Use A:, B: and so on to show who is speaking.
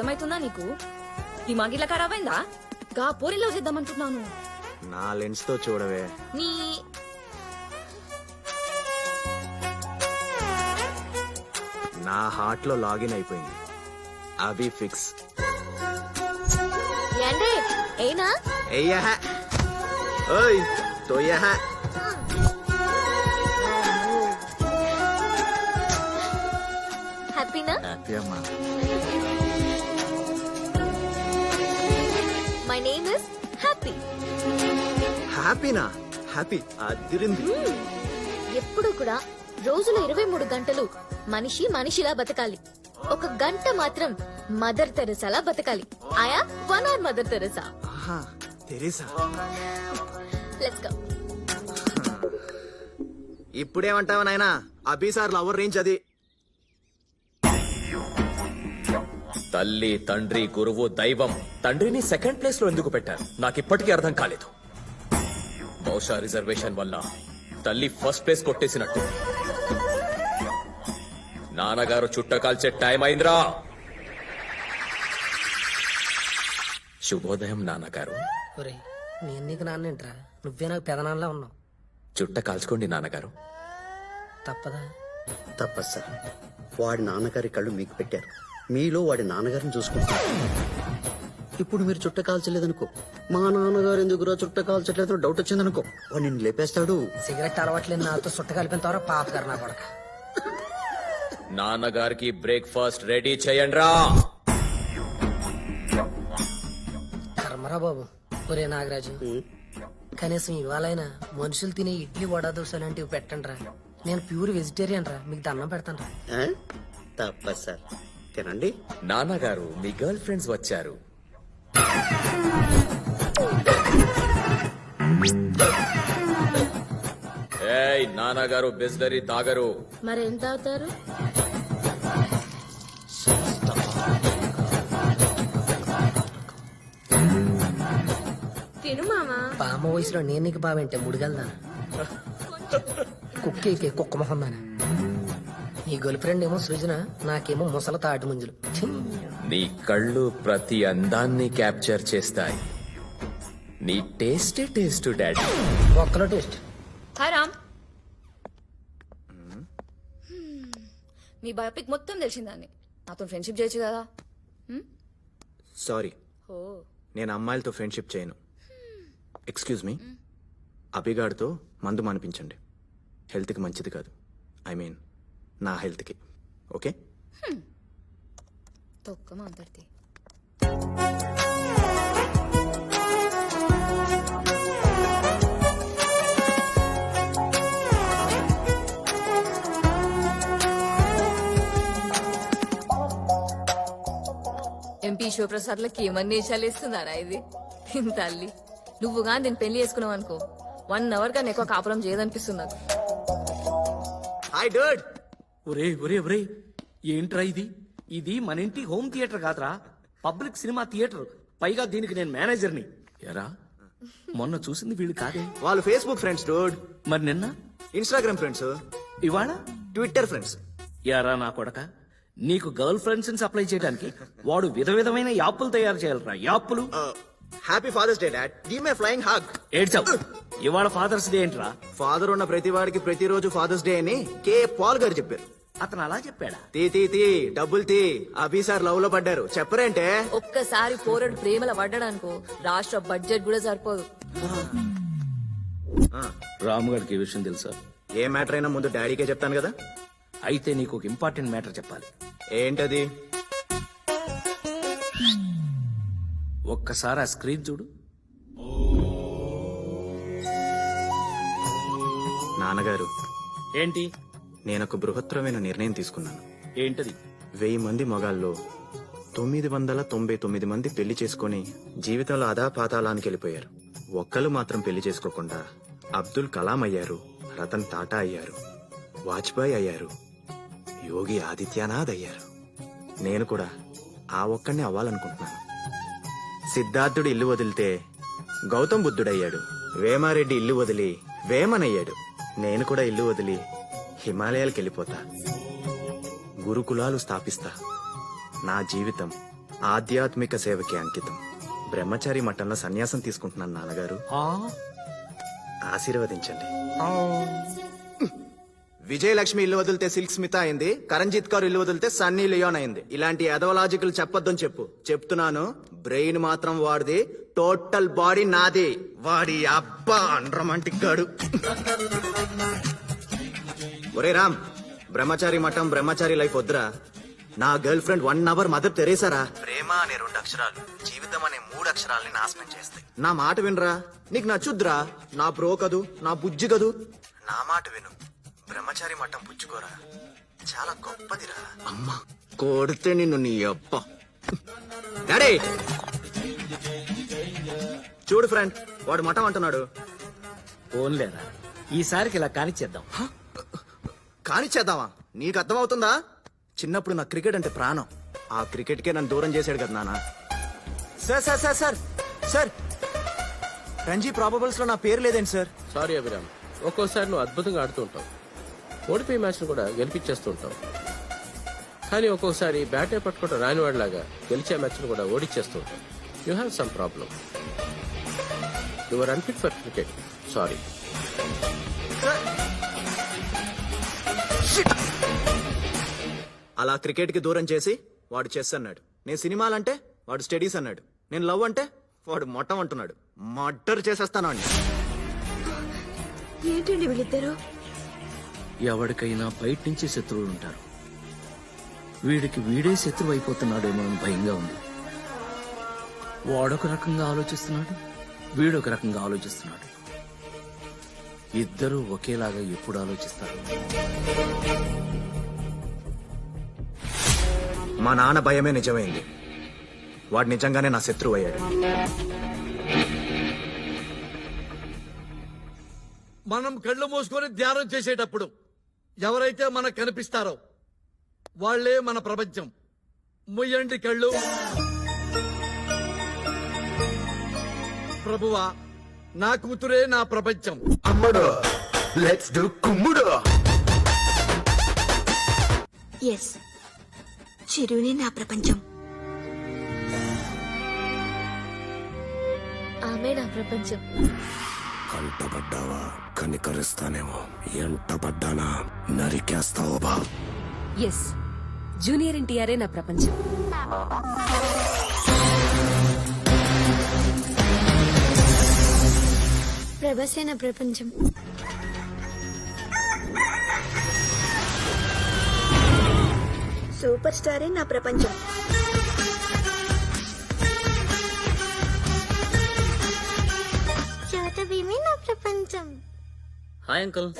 A: అర్థమైతుందా నీకు? ఈ మాగిట్లా ఖరాబ్ అయిందా గా పోరిలో చేద్దామంటున్నాను.
B: నా లెన్స్తో చూడవే.
A: నీ
B: నా హార్ట్లో లాగిన్ అయిపోయింది. అవి ఫిక్స్.
A: ఏంటే? ఏనా?
B: ఎయ్యహ ఓయ్ తోయహ
A: హ్యాపీనా?
B: హ్యాపీ అమ్మా.
A: మై నేమ్ ఇస్ హ్యాపీ
B: హ్యాపీనా హ్యాపీ అదిరింది.
A: ఎప్పుడు కూడా రోజులో ఇరవై మూడు గంటలు మనిషి మనిషిలా బతకాలి. ఒక గంట మాత్రం మదర్ తెరసాలా బతకాలి. ఆయా వన్ అవర్ మదర్ తెరసా
B: ఆహా తెరీసా.
A: లెట్స్ గో
B: ఇప్పుడేమంటావు నాయనా? అభిసార్ లవర్ రేంజ్ అది.
C: తల్లి తండ్రి గురువు దైవం. తండ్రిని సెకండ్ ప్లేస్లో ఎందుకు పెట్టారు? నాకు ఇప్పటికీ అర్థం కాలేదు. బహుశా రిజర్వేషన్ వల్ల తల్లి ఫస్ట్ ప్లేస్ కొట్టేసినట్టు. నాన్నగారు చుట్ట కాల్చే టైం అయిందిరా. శుభోదయం నాన్నగారు.
D: ఒరే నేను నీకు నాన్నేంట్రా? నువ్వే నాకు పెదనాన్నలా ఉన్నావు.
C: చుట్ట కాల్చుకోండి నాన్నగారు.
D: తప్పదా?
E: తప్పదు సార్. వాడి నాన్నగారి కళ్ళు మీకు పెట్టారు. మీలో వాడి నాన్నగారిని చూసుకుంటారు ఇప్పుడు మీరు చుట్ట కాల్చలేదనుకో. మా నాన్నగారు ఎందుకురా చుట్ట కాల్చట్లేదు డౌట్ వచ్చిందనుకో. వాడు నిన్ను లేపేస్తాడు.
D: సిగరెట్ అలవాట్లేదు నాతో సుట్ట కలిపిన తర్వాత పాప గారు నా కొడక.
C: నాన్నగారికి బ్రేక్ఫాస్ట్ రెడీ చేయండి
D: కర్మరా బాబు. ఒరే నాగరాజు. కనీసం ఇవాళైనా మనుషులు తినే ఇడ్లీ వడ దోశ లాంటివి పెట్టండి రా నేను ప్యూర్ వెజిటేరియన్ రా మీకు దండం పెడతాను రా
E: ఆ? తప్పదు సార్. తినండి
C: నాన్నగారు మీ గర్ల్ ఫ్రెండ్స్ వచ్చారు. ఏయ్ నాన్నగారు బిస్లరీ తాగరు.
A: మరేం తాగుతారు? తిను మామా.
D: బామ్మ వయసులో నేను నీకు బావేంటే ముడిగలదా కుక్కేకే కుక్క మొహం దానా నీ గర్ల్ ఫ్రెండ్ ఏమో సృజన నాకేమో ముసల తాటి ముంజులు!
C: నీ కళ్ళు ప్రతి అందాన్ని క్యాప్చర్ చేస్తాయి. నీ టేస్టే టేస్ట్ డాడీ.
D: ఒక్కలో టేస్ట్.
A: హాయ్ రామ్. మీ బయోపిక్ మొత్తం తెలిసిందాన్ని. నాతో ఫ్రెండ్షిప్ చేయొచ్చు కదా.
B: సారీ.
A: ఓ.
B: నేను అమ్మాయిలతో ఫ్రెండ్షిప్ చేయను. Excuse me. అభిగాడితో మందు మానిపించండి. హెల్త్కి మంచిది కాదు. ఐ మీన్ నా హెల్త్కి. ఓకే?
A: తొక్క మాట్లాడితే ఎంపీ శివప్రసాద్ లకి ఏమన్నీ ఇస్తున్నారా ఇది? దీని తల్లి. నువ్వు కానీ దీన్ని పెళ్ళి చేసుకున్నావు అనుకో వన్ అవర్ కన్నా ఎక్కువ కాపురం చేయదనిపిస్తుంది నాకు.
B: హాయ్ డర్డ్
F: ఒరే ఒరే ఒరే ఏంట్రా ఇది? ఇది మన ఇంటి హోమ్ థియేటర్ కాదురా. Public cinema theatre. పైగా దీనికి నేను మేనేజర్ని.
C: ఎరా?
F: మొన్న చూసింది వీళ్ళు కాదే?
B: వాళ్ళు ఫేస్బుక్ ఫ్రెండ్స్ డోడ్
F: మరి నిన్న?
B: ఇన్స్టాగ్రామ్ ఫ్రెండ్స్
F: ఇవాళ?
B: ట్విట్టర్ ఫ్రెండ్స్
F: యారా నా కొడక? నీకు గర్ల్ ఫ్రెండ్స్ సప్లై చేయడానికి వాడు విధ విధమైన యాప్పులు తయారు చేయాలరా. యాప్పులు
B: happy father's day dad give my flying hug
F: ఏడ్చావు. ఇవాళ ఫాదర్స్ డే ఏంట్రా?
B: ఫాదర్ ఉన్న ప్రతి వాడికి ప్రతిరోజు ఫాదర్స్ డే అని కే పాల్ గారు చెప్పారు.
F: అతను అలా చెప్పాడా?
B: తీ తీ తీ డబ్బులు తీ. అభి సార్ లవ్లో పడ్డారు. చెప్పరేంటే?
A: ఒక్కసారి పోరడు ప్రేమల పడ్డాడనుకో రాష్ట్ర బడ్జెట్ కూడా సరిపోదు.
F: రాముగారికి ఈ విషయం తెలుసా?
B: ఏ మ్యాటర్ అయినా ముందు డాడీకే చెప్తాను కదా?
F: అయితే నీకు ఒక ఇంపార్టెంట్ మ్యాటర్ చెప్పాలి.
B: ఏంటది?
F: ఒక్కసారి ఆ స్క్రీన్ చూడు.
B: నాన్నగారు.
F: ఏంటి?
B: నేను ఒక బృహత్తరమైన నిర్ణయం తీసుకున్నాను.
F: ఏంటది?
B: వెయ్యి మంది మగాల్లో తొమ్మిది వందల తొంభై తొమ్మిది మంది పెళ్ళి చేసుకుని జీవితంలో అదా పాతాళానికి వెళ్ళిపోయారు ఒక్కరు మాత్రం పెళ్ళి చేసుకోకుండా అబ్దుల్ కలాం అయ్యారు రతన్ టాటా అయ్యారు వాజ్పేయి అయ్యారు యోగి ఆదిత్యనాథ్ అయ్యారు. నేను కూడా ఆ ఒక్కడిని అవ్వాలనుకుంటున్నాను. సిద్ధార్థుడు ఇల్లు వదిలితే గౌతమ్ బుద్ధుడయ్యాడు వేమారెడ్డి ఇల్లు వదిలి వేమనయ్యాడు. నేను కూడా ఇల్లు వదిలి హిమాలయాలకు వెళ్ళిపోతా. గురుకులాలు స్థాపిస్తా. నా జీవితం ఆధ్యాత్మిక సేవకి అంకితం. బ్రహ్మచారి మఠంలో సన్యాసం తీసుకుంటున్నాను నాన్నగారు. ఆశీర్వదించండి. విజయలక్ష్మి ఇల్లు వదిలితే సిల్క్ స్మిత అయింది కరణ్జిత్ కౌర్ ఇల్లు వదిలితే సన్నీ లియోన్ అయింది. ఇలాంటి ఎదవలాజికల్ చెప్పొద్దని చెప్పు. చెప్తున్నాను బ్రెయిన్ మాత్రం వాడిది టోటల్ బాడీ నాది. వాడి అబ్బా రొమాంటిక్ గాడు. ఒరే రామ్ బ్రహ్మచారి మఠం బ్రహ్మచారి లైఫ్ వద్దురా. నా girlfriend one hour mother తెరేసారా ప్రేమ అనే రెండు అక్షరాలు జీవితం అనే మూడు అక్షరాలని నాశనం చేస్తాయి. నా మాట వినరా? నీకు నచ్చుద్రా నా బ్రో కదు? నా బుజ్జి కదు? నా మాట విను. బ్రహ్మచారి మఠం పుచ్చుకోరా. చాలా గొప్పదిరా. అమ్మా కొడితే నిన్ను నీ అబ్బ. డాడీ! చూడు ఫ్రెండ్ వాడు మఠం అంటున్నాడు.
F: ఓన్లేరా ఈసారికి ఇలా కానిచ్చేద్దాం.
B: కానిచ్చేద్దామా? నీకు అర్థమవుతుందా? చిన్నప్పుడు నా క్రికెట్ అంటే ప్రాణం. ఆ క్రికెట్కే నన్ను దూరం చేశాడు కదా నాన్న. Sir sir sir sir sir. Ranji ప్రాబబుల్స్లో నా పేరు లేదేంటి సార్.
G: సారీ అభిరామ్ ఒక్కోసారి నువ్వు అద్భుతంగా ఆడుతూ ఉంటావు. ఓడిపోయే మ్యాచ్ను కూడా గెలిపించేస్తూ ఉంటావు కానీ ఒక్కొక్కసారి బ్యాటే పట్టుకుంటూ రానివాడిలాగా గెలిచే మ్యాచ్ను కూడా ఓడిచ్చేస్తూ ఉంటావు you have some problem your unfit for cricket sorry
B: అలా క్రికెట్కి దూరం చేసి వాడు చెస్ అన్నాడు. నేను సినిమాలంటే వాడు స్టడీస్ అన్నాడు. నేను లవ్ అంటే వాడు మొట్టం అంటున్నాడు. మర్డర్ చేసేస్తాను అని
A: ఏంటండి వీళ్ళిద్దరు?
F: ఎవరికైనా బయట నుంచి శత్రువులు ఉంటారు. వీడికి వీడే శత్రువు అయిపోతున్నాడేమో అని భయంగా ఉంది. వాడొక రకంగా ఆలోచిస్తున్నాడు వీడొక రకంగా ఆలోచిస్తున్నాడు. ఇద్దరూ ఒకేలాగా ఎప్పుడు ఆలోచిస్తారు?
B: మా నాన్న భయమే నిజమైంది. వాడు నిజంగానే నా శత్రువు అయ్యాడు.
H: మనం కళ్ళు మూసుకొని ధ్యానం చేసేటప్పుడు ఎవరైతే మనకు కనిపిస్తారో వాళ్ళే మన ప్రపంచం. ముయ్యండి కళ్ళు. ప్రభువా నా కూతురే నా ప్రపంచం.
I: ఎస్ చిరునే నా ప్రపంచం.
A: ఆమె నా ప్రపంచం.
J: కంటపడ్డావా కనికరిస్తానేమో. ఎంటపడ్డానా నరికేస్తావో బా.
I: ఎస్ జూనియర్ ఎన్టీఆరే నా ప్రపంచం.
A: ప్రభాసే నా ప్రపంచం.
I: సూపర్ స్టారే నా ప్రపంచం.
D: Hi, Uncle.